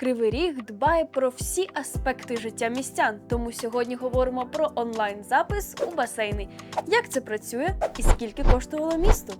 Кривий Ріг дбає про всі аспекти життя містян, тому сьогодні говоримо про онлайн-запис у басейни. Як це працює і скільки коштувало місту?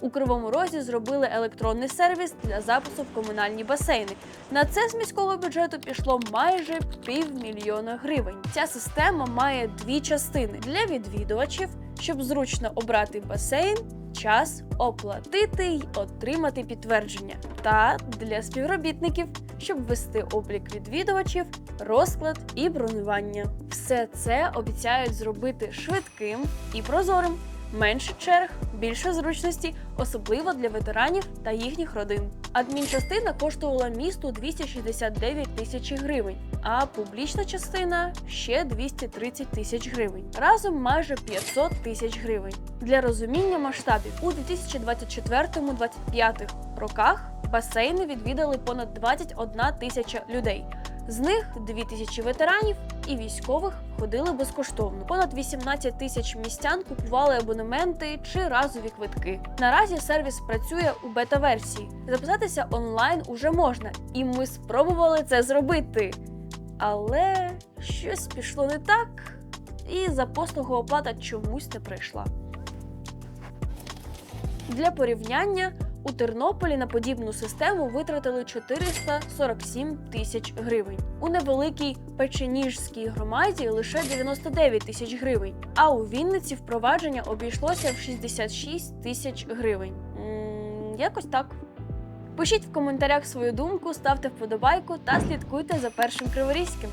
У Кривому Розі зробили електронний сервіс для запису в комунальні басейни. На це з міського бюджету пішло майже півмільйона гривень. Ця система має дві частини для відвідувачів, щоб зручно обрати басейн, час, оплатити й отримати підтвердження, та для співробітників, щоб вести облік відвідувачів, розклад і бронювання. Все це обіцяють зробити швидким і прозорим. Менше черг, більше зручності, особливо для ветеранів та їхніх родин. Адмінчастина коштувала місту 269 тисяч гривень, а публічна частина ще 230 тисяч гривень. Разом майже 500 тисяч гривень. Для розуміння масштабів у 2024-2025 роках басейни відвідали понад 21 тисяча людей. З них 2 тисячі ветеранів і військових ходили безкоштовно. Понад 18 тисяч містян купували абонементи чи разові квитки. Наразі сервіс працює у бета-версії. Записатися онлайн уже можна, і ми спробували це зробити. Але щось пішло не так, і за послугу оплата чомусь не прийшла. Для порівняння у Тернополі на подібну систему витратили 447 тисяч гривень. У невеликій Печеніжській громаді лише 99 тисяч гривень. А у Вінниці впровадження обійшлося в 66 тисяч гривень. м якось так. Пишіть в коментарях свою думку, ставте вподобайку та слідкуйте за першим криворізьким.